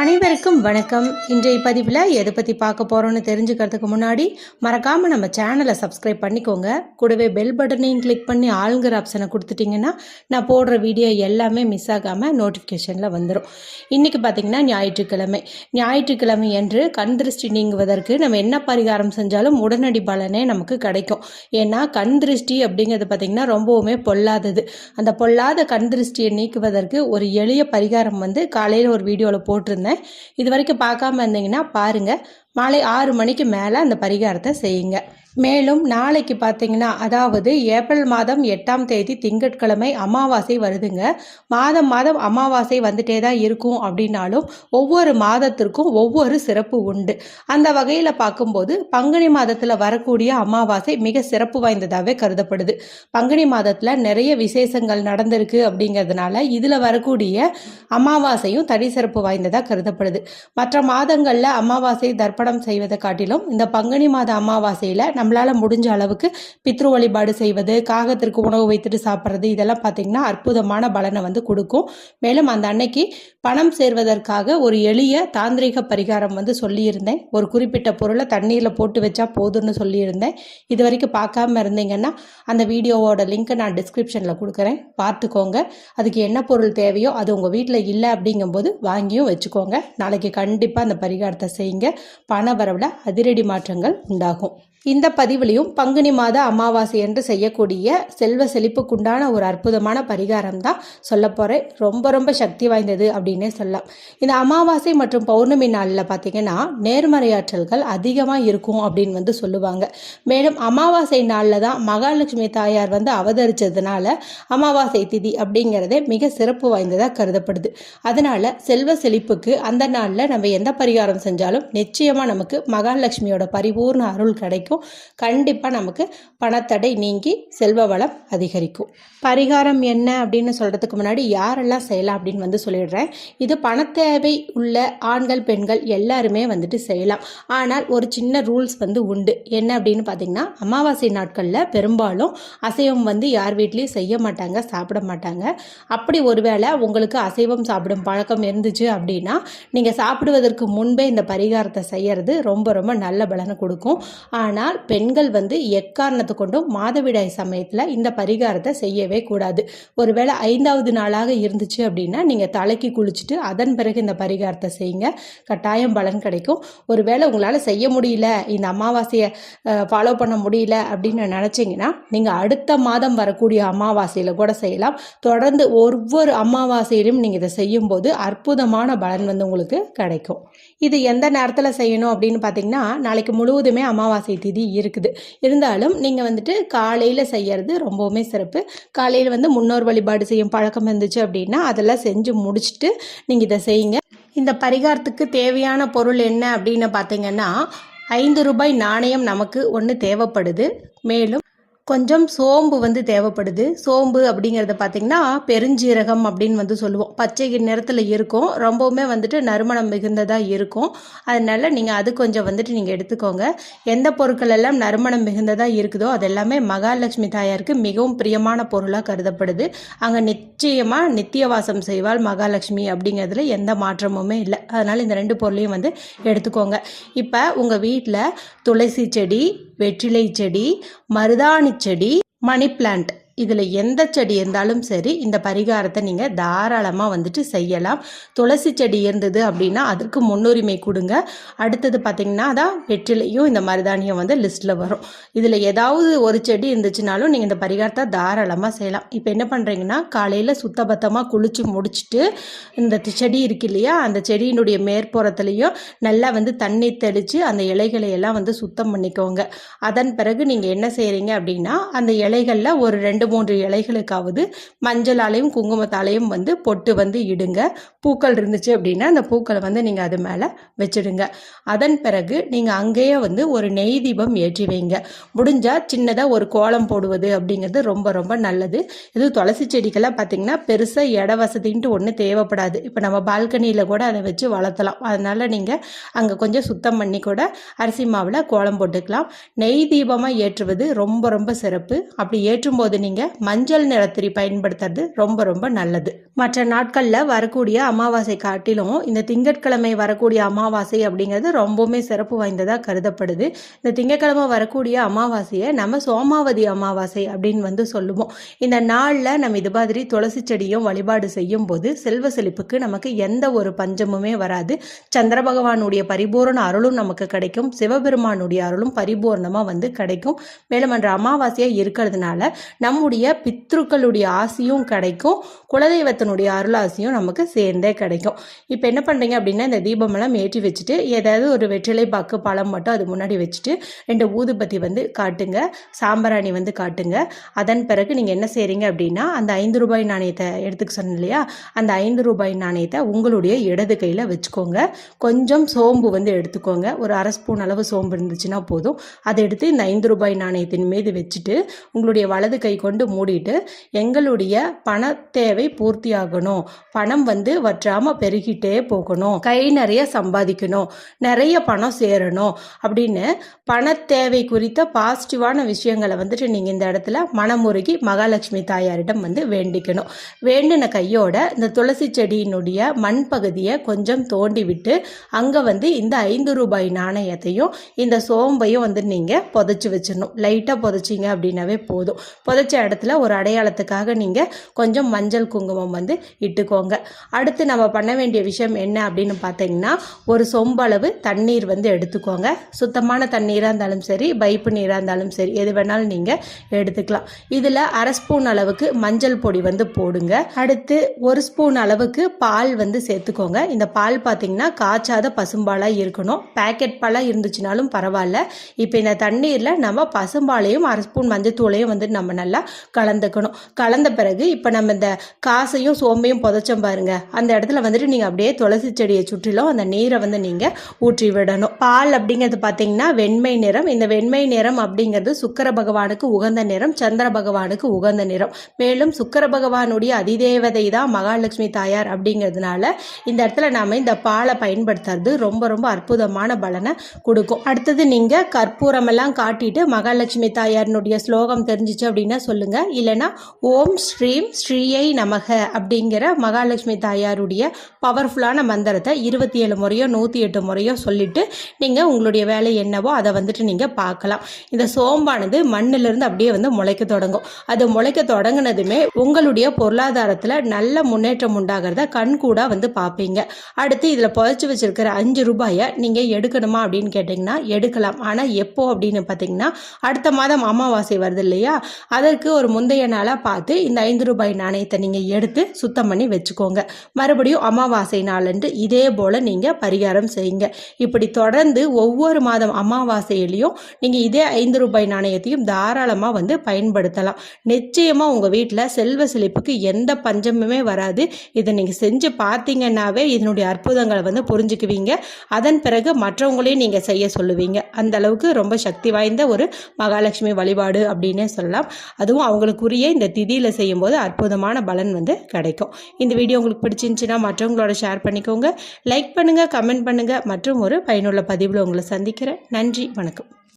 அனைவருக்கும் வணக்கம். இன்றைய பதிவில் எதை பற்றி பார்க்க போகிறோன்னு தெரிஞ்சுக்கிறதுக்கு முன்னாடி மறக்காமல் நம்ம சேனலை சப்ஸ்கிரைப் பண்ணிக்கோங்க. கூடவே பெல் பட்டனையும் கிளிக் பண்ணி ஆளுங்கிற ஆப்ஷனை கொடுத்துட்டிங்கன்னா நான் போடுற வீடியோ எல்லாமே மிஸ் ஆகாமல் நோட்டிஃபிகேஷனில் வந்துடும் இன்றைக்கி பார்த்திங்கன்னா ஞாயிற்றுக்கிழமை. ஞாயிற்றுக்கிழமை என்று கண் திருஷ்டி நீங்குவதற்கு நம்ம என்ன பரிகாரம் செஞ்சாலும் உடனடி பலனே நமக்கு கிடைக்கும். ஏன்னா கண் திருஷ்டி அப்படிங்கிறது பார்த்திங்கன்னா ரொம்பவுமே பொல்லாதது. அந்த பொல்லாத கண் திருஷ்டியை நீக்குவதற்கு ஒரு எளிய பரிகாரம் வந்து காலையில் ஒரு வீடியோவில் போட்டிருந்தேன். இது வரைக்கும் பார்க்காம இருந்தீங்கன்னா பாருங்கள் மாலை ஆறு மணிக்கு மேலே அந்த பரிகாரத்தை செய்யுங்க. மேலும் நாளைக்கு பார்த்தீங்கன்னா அதாவது ஏப்ரல் மாதம் எட்டாம் தேதி திங்கட்கிழமை அமாவாசை வருதுங்க. மாதம் மாதம் அமாவாசை வந்துட்டே தான் இருக்கும் அப்படின்னாலும் ஒவ்வொரு மாதத்திற்கும் ஒவ்வொரு சிறப்பு உண்டு. அந்த வகையில் பார்க்கும்போது பங்குனி மாதத்தில் வரக்கூடிய அமாவாசை மிக சிறப்பு வாய்ந்ததாகவே கருதப்படுது. பங்குனி மாதத்தில் நிறைய விசேஷங்கள் நடந்திருக்கு அப்படிங்கிறதுனால இதில் வரக்கூடிய அமாவாசையும் தனி சிறப்பு வாய்ந்ததாக கருதப்படுது. மற்ற மாதங்களில் அமாவாசை தர்ப்பணம் செய்வதை காட்டிலும் இந்த பங்குனி மாத அமாவாசையில் நம்மளால் முடிஞ்ச அளவுக்கு பித்ரு வழிபாடு செய்வது காகத்திற்கு உணவு வைத்துட்டு சாப்பிட்றது இதெல்லாம் பார்த்திங்கன்னா அற்புதமான பலனை வந்து கொடுக்கும். மேலும் அந்த அன்னைக்கு பணம் சேர்வதற்காக ஒரு எளிய தாந்திரிக பரிகாரம் வந்து சொல்லியிருந்தேன். ஒரு குறிப்பிட்ட பொருளை தண்ணீரில் போட்டு வச்சா போதும்னு சொல்லியிருந்தேன். இது வரைக்கும் பார்க்காம இருந்தீங்கன்னா அந்த வீடியோவோட லிங்க்கை நான் டிஸ்கிரிப்ஷனில் கொடுக்குறேன். பார்த்துக்கோங்க அதுக்கு என்ன பொருள் தேவையோ அது உங்கள் வீட்டில் இல்லை அப்படிங்கும்போது வாங்கியும் வச்சுக்கோங்க. நாளைக்கு கண்டிப்பாக அந்த பரிகாரத்தை செய்யுங்க. பண வரவில் அதிரடி மாற்றங்கள் உண்டாகும். இந்த பதிவுலையும் பங்குனி மாத அமாவாசை என்று செய்யக்கூடிய செல்வ செழிப்புக்குண்டான ஒரு அற்புதமான பரிகாரம் தான் சொல்ல போகிறேன் ரொம்ப ரொம்ப சக்தி வாய்ந்தது அப்படின்னே சொல்லலாம். இந்த அமாவாசை மற்றும் பௌர்ணமி நாளில் பார்த்தீங்கன்னா நேர்மறையாற்றல்கள் அதிகமாக இருக்கும் அப்படின்னு வந்து சொல்லுவாங்க. மேலும் அமாவாசை நாளில் தான் மகாலட்சுமி தாயார் வந்து அவதரிச்சதுனால அமாவாசை திதி அப்படிங்கிறதே மிக சிறப்பு வாய்ந்ததாக கருதப்படுது. அதனால செல்வ செழிப்புக்கு அந்த நாளில் நம்ம எந்த பரிகாரம் செஞ்சாலும் நிச்சயமாக நமக்கு மகாலட்சுமியோட பரிபூர்ண அருள் கிடைக்கும். கண்டிப்பாக நமக்கு பணத்தடை நீங்கி செல்வ வளம் அதிகரிக்கும். பரிகாரம் என்ன அப்படின்னு சொல்கிறதுக்கு முன்னாடி யாரெல்லாம் செய்யலாம் அப்படின்னு வந்து சொல்லிடுறேன். இது பணத்தேவை உள்ள ஆண்கள் பெண்கள் எல்லாருமே வந்துட்டு செய்யலாம். ஆனால் ஒரு சின்ன ரூல்ஸ் வந்து உண்டு. என்ன அப்படின்னு பார்த்தீங்கன்னா அமாவாசை நாட்களில் பெரும்பாலும் அசைவம் வந்து யார் வீட்லேயும் செய்ய மாட்டாங்க சாப்பிட மாட்டாங்க. அப்படி ஒருவேளை உங்களுக்கு அசைவம் சாப்பிடும் பழக்கம் இருந்துச்சு அப்படின்னா நீங்கள் சாப்பிடுவதற்கு முன்பே இந்த பரிகாரத்தை செய்யறது ரொம்ப ரொம்ப நல்ல பலனை கொடுக்கும். ஆனால் ஆனால் பெண்கள் வந்து எக்காரணத்தை கொண்டும் மாதவிடாய் சமயத்தில் இந்த பரிகாரத்தை செய்யவே கூடாது. ஒருவேளை ஐந்தாவது நாளாக இருந்துச்சு அப்படின்னா நீங்கள் தலைக்கு குளிச்சுட்டு அதன் பிறகு இந்த பரிகாரத்தை செய்யுங்க. கட்டாயம் பலன் கிடைக்கும். ஒருவேளை உங்களால் செய்ய முடியல இந்த அமாவாசையை ஃபாலோ பண்ண முடியல அப்படின்னு நினச்சிங்கன்னா நீங்கள் அடுத்த மாதம் வரக்கூடிய அமாவாசையில் கூட செய்யலாம். தொடர்ந்து ஒவ்வொரு அமாவாசையிலும் நீங்கள் இதை செய்யும்போது அற்புதமான பலன் வந்து உங்களுக்கு கிடைக்கும். இது எந்த நேரத்தில் செய்யணும் அப்படின்னு பார்த்தீங்கன்னா நாளைக்கு முழுவதுமே அமாவாசை திதி இருக்குது. இருந்தாலும் நீங்கள் வந்துட்டு காலையில் செய்யறது ரொம்பவுமே சிறப்பு. காலையில் வந்து முன்னோர் வழிபாடு செய்யும் பழக்கம் இருந்துச்சு அப்படின்னா அதெல்லாம் செஞ்சு முடிச்சுட்டு நீங்கள் இதை செய்யுங்க. இந்த பரிகாரத்துக்கு தேவையான பொருள் என்ன அப்படின்னு பார்த்தீங்கன்னா ஐந்து ரூபாய் நாணயம் நமக்கு ஒன்று தேவைப்படுது. மேலும் கொஞ்சம் சோம்பு வந்து தேவைப்படுது. சோம்பு அப்படிங்கிறத பார்த்திங்கன்னா பெருஞ்சீரகம் அப்படின்னு வந்து சொல்லுவோம். பச்சை நிறத்தில் இருக்கும். ரொம்பவுமே வந்துட்டு நறுமணம் மிகுந்ததாக இருக்கும். அதனால் நீங்கள் அது கொஞ்சம் வந்துட்டு நீங்கள் எடுத்துக்கோங்க. எந்த பொருட்கள் எல்லாம் நறுமணம் மிகுந்ததாக இருக்குதோ அது எல்லாமே மகாலட்சுமி தாயாருக்கு மிகவும் பிரியமான பொருளாக கருதப்படுது. அங்கே நிச்சயமாக நித்தியவாசம் செய்வாள் மகாலட்சுமி அப்படிங்கிறதுல எந்த மாற்றமுமே இல்லை. அதனால் இந்த ரெண்டு பொருளையும் வந்து எடுத்துக்கோங்க. இப்போ உங்கள் வீட்டில் துளசி செடி வெற்றிலை செடி மருதாணி செடி மணி பிளான்ட் இதில் எந்த செடி இருந்தாலும் சரி இந்த பரிகாரத்தை நீங்கள் தாராளமாக வந்துட்டு செய்யலாம். துளசி செடி இருந்தது அப்படின்னா அதற்கு முன்னுரிமை கொடுங்க. அடுத்தது பார்த்திங்கன்னா அதான் வெற்றிலையும் இந்த மருதாணியம் வந்து லிஸ்ட்டில் வரும். இதில் ஏதாவது ஒரு செடி இருந்துச்சுனாலும் நீங்கள் இந்த பரிகாரத்தை தாராளமாக செய்யலாம். இப்போ என்ன பண்ணுறீங்கன்னா காலையில் சுத்தபத்தமாக குளித்து முடிச்சுட்டு இந்த செடி இருக்கு இல்லையா அந்த செடியினுடைய மேற்புறத்துலேயும் நல்லா வந்து தண்ணி தெளித்து அந்த இலைகளை எல்லாம் வந்து சுத்தம் பண்ணிக்கோங்க. அதன் பிறகு நீங்கள் என்ன செய்கிறீங்க அப்படின்னா அந்த இலைகளில் ஒரு ரெண்டு மூன்று இலைகளுக்காவது மஞ்சளாலையும் குங்குமத்தாலையும் வந்து பொட்டு வந்து இடுங்க. பூக்கள் இருந்துச்சு அப்படின்னா அந்த பூக்களை வந்து நீங்கள் அது மேலே வச்சிடுங்க. அதன் பிறகு நீங்கள் அங்கேயே வந்து ஒரு நெய் தீபம் ஏற்றி வைங்க. முடிஞ்சால் சின்னதாக ஒரு கோலம் போடுவது அப்படிங்கிறது ரொம்ப ரொம்ப நல்லது. இது துளசி செடிக்கெல்லாம் பார்த்திங்கன்னா பெருசாக இட வசதின்ட்டு ஒன்று தேவைப்படாது. இப்போ நம்ம பால்கனியில் கூட அதை வச்சு வளர்த்தலாம். அதனால் நீங்கள் அங்கே கொஞ்சம் சுத்தம் பண்ணி கூட அரிசி மாவில் கோலம் போட்டுக்கலாம். நெய் தீபமாக ஏற்றுவது ரொம்ப ரொம்ப சிறப்பு. அப்படி ஏற்றும் போது நீங்கள் நீங்கள் மஞ்சள் நிறத்திரி பயன்படுத்துறது ரொம்ப ரொம்ப நல்லது. மற்ற நாட்களில் வரக்கூடிய அமாவாசை காட்டிலும் இந்த திங்கட்கிழமை வரக்கூடிய அமாவாசை அப்படிங்கிறது ரொம்பவுமே சிறப்பு வாய்ந்ததாக கருதப்படுது. இந்த திங்கட்கிழமை வரக்கூடிய அமாவாசையை நம்ம சோமாவதி அமாவாசை அப்படின்னு வந்து சொல்லுவோம். இந்த நாளில் நம்ம இது மாதிரி துளசி செடியும் வழிபாடு செய்யும் போது செல்வ செழிப்புக்கு நமக்கு எந்த ஒரு பஞ்சமுமே வராது. சந்திர பகவானுடைய பரிபூரண அருளும் நமக்கு கிடைக்கும். சிவபெருமானுடைய அருளும் பரிபூர்ணமாக வந்து கிடைக்கும். மேலும் அன்ற அமாவாசையாக இருக்கிறதுனால நம்முடைய பித்ருக்களுடைய ஆசையும் கிடைக்கும். குலதெய்வத்தினுடைய அருளாசியும் நமக்கு சேர்ந்தே கிடைக்கும். இப்போ என்ன பண்ணுறீங்க அப்படின்னா இந்த தீபமெல்லாம் ஏற்றி வச்சுட்டு ஏதாவது ஒரு வெற்றிலை பாக்கு பழம் மட்டும் அது முன்னாடி வச்சுட்டு ரெண்டு ஊதுபத்தி வந்து காட்டுங்க சாம்பராணி வந்து காட்டுங்க. அதன் பிறகு நீங்கள் என்ன செய்கிறீங்க அப்படின்னா அந்த ஐந்து ரூபாய் நாணயத்தை எடுத்துக்க சொன்னேன் இல்லையா? அந்த ஐந்து ரூபாய் நாணயத்தை உங்களுடைய இடது கையில் வச்சுக்கோங்க. கொஞ்சம் சோம்பு வந்து எடுத்துக்கோங்க. ஒரு அரை ஸ்பூன் அளவு சோம்பு இருந்துச்சுன்னா போதும். அதை எடுத்து இந்த ஐந்து ரூபாய் நாணயத்தின் மீது வச்சுட்டு உங்களுடைய வலது கை கொண்டு மூடிட்டு எங்களுடைய பண தேவை பூர்த்தியாகணும். பணம் வந்து வற்றாமல் பெருகிட்டே போகணும். கை நிறைய சம்பாதிக்கணும். நிறைய பணம் சேரணும் அப்படின்னு பண தேவை குறித்த பாசிட்டிவான விஷயங்களை வந்துட்டு நீங்கள் இந்த இடத்துல மனமுருகி மகாலட்சுமி தாயாரிடம் வந்து வேண்டிக்கணும். வேண்டின கையோட இந்த துளசி செடியினுடைய மண் பகுதியை கொஞ்சம் தோண்டி விட்டு அங்கே வந்து இந்த ஐந்து ரூபாய் நாணயத்தையும் இந்த சோம்பையும் வந்து நீங்கள் புதைச்சி வச்சிடணும். லைட்டாக புதைச்சிங்க அப்படின்னாவே போதும். புதைச்ச இடத்துல ஒரு அடையாளத்துக்காக நீங்கள் கொஞ்சம் மஞ்சள் குங்குமம் வந்து இட்டுக்கோங்க. அடுத்து நம்ம பண்ண வேண்டிய விஷயம் என்ன அப்படின்னு பார்த்தீங்கன்னா ஒரு சொம்பளவு தண்ணீர் வந்து எடுத்துக்கோங்க. சுத்தமான தண்ணீராக இருந்தாலும் சரி பைப்பு நீராக இருந்தாலும் சரி எது வேணாலும் நீங்கள் எடுத்துக்கலாம். இதில் அரை ஸ்பூன் அளவுக்கு மஞ்சள் பொடி வந்து போடுங்க. அடுத்து ஒரு ஸ்பூன் அளவுக்கு பால் வந்து சேர்த்துக்கோங்க. இந்த பால் பார்த்தீங்கன்னா காய்ச்சாத பசும்பாலாக இருக்கணும். பேக்கெட் பாலாக இருந்துச்சுனாலும் பரவாயில்ல. இப்போ இந்த தண்ணீரில் நம்ம பசும்பாலையும் அரை ஸ்பூன் மஞ்சள் தூளையும் வந்து நம்ம நல்லா கலந்துக்கணும். கலந்த பிறகு இப்போ நம்ம இந்த காசையும் சோம்பையும் புதைச்சோம் பாருங்க. அந்த இடத்துல வந்துட்டு நீங்கள் அப்படியே துளசி செடியை சுற்றிலும் அந்த நீரை வந்து நீங்கள் ஊற்றி விடணும். பால் அப்படிங்கிறது பார்த்தீங்கன்னா வெண்மை நிறம். இந்த வெண்மை நிறம் அப்படிங்கிறது சுக்கர பகவானுக்கு உகந்த நிறம் சந்திர பகவானுக்கு உகந்த நிறம். மேலும் சுக்கர பகவானுடைய அதிதேவதை தான் மகாலட்சுமி தாயார் அப்படிங்கிறதுனால இந்த இடத்துல நாம் இந்த பாலை பயன்படுத்துறது ரொம்ப ரொம்ப அற்புதமான பலனை கொடுக்கும். அடுத்தது நீங்கள் கற்பூரமெல்லாம் காட்டிட்டு மகாலட்சுமி தாயாரினுடைய ஸ்லோகம் தெரிஞ்சிச்சு அப்படின்னா சொல்லுங்க. இல்லைன்னா ஓம் ஸ்ரீம் ஸ்ரீயை நமக அப்படிங்கிற மகாலட்சுமி தாயாருடைய பவர்ஃபுல்லான மந்திரத்தை இருபத்தி ஏழு முறையோ நூற்றி எட்டு முறையோ சொல்லிட்டு நீங்கள் உங்களுடைய வேலை என்னவோ அதை வந்துட்டு நீங்கள் பார்க்கலாம். இந்த சோம்பானது மண்ணிலிருந்து அப்படியே வந்து முளைக்க தொடங்கும். அது முளைக்க தொடங்கினதுமே உங்களுடைய பொருளாதாரத்தில் நல்ல முன்னேற்றம் உண்டாகிறத கண் கூட வந்து பார்ப்பீங்க. அடுத்து இதில் புதைச்சி வச்சிருக்கிற அஞ்சு ரூபாயை நீங்கள் எடுக்கணுமா அப்படின்னு கேட்டிங்கன்னா எடுக்கலாம். ஆனால் எப்போ அப்படின்னு பார்த்தீங்கன்னா அடுத்த மாதம் அமாவாசை வருது இல்லையா? அதற்கு ஒரு முந்தைய நாளாக பார்த்து இந்த ஐந்து ரூபாய் நாணயத்தை நீங்கள் எடுத்து சுத்தம் பண்ணி வச்சுக்கோங்க. மறுபடியும் அமாவாசை நாளன்று இதே போல் நீங்கள் பரிகாரம் செய்யுங்க. இப்படி தொடர்ந்து ஒவ்வொரு மாதம் அமாவாசையிலையும் நீங்கள் இதே ஐந்து ரூபாய் நாணயத்தையும் தாராளமாக வந்து பயன்படுத்தலாம். நிச்சயமாக உங்கள் வீட்டில் செல்வ செழிப்புக்கு எந்த பஞ்சமுமே வராது. இதை நீங்கள் செஞ்சு பார்த்தீங்கன்னாவே இதனுடைய அற்புதங்களை வந்து புரிஞ்சுக்குவீங்க. அதன் பிறகு மற்றவங்களையும் நீங்கள் செய்ய சொல்லுவீங்க. அந்த அளவுக்கு ரொம்ப சக்தி வாய்ந்த ஒரு மகாலட்சுமி வழிபாடு அப்படின்னே சொல்லலாம். அதுவும் அவங்களுக்குரிய இந்த திதியில் செய்யும்போது அற்புதமான பலன் வந்து கிடைக்கும். இந்த வீடியோ உங்களுக்கு பிடிச்சிருந்துச்சுன்னா மற்றவங்களோட ஷேர் பண்ணிக்கோங்க. லைக் பண்ணுங்கள் கமெண்ட் பண்ணுங்கள் மற்றும் ஒரு பயனுள்ள பதிவில் உங்களை சந்திக்கிறேன். நன்றி வணக்கம்.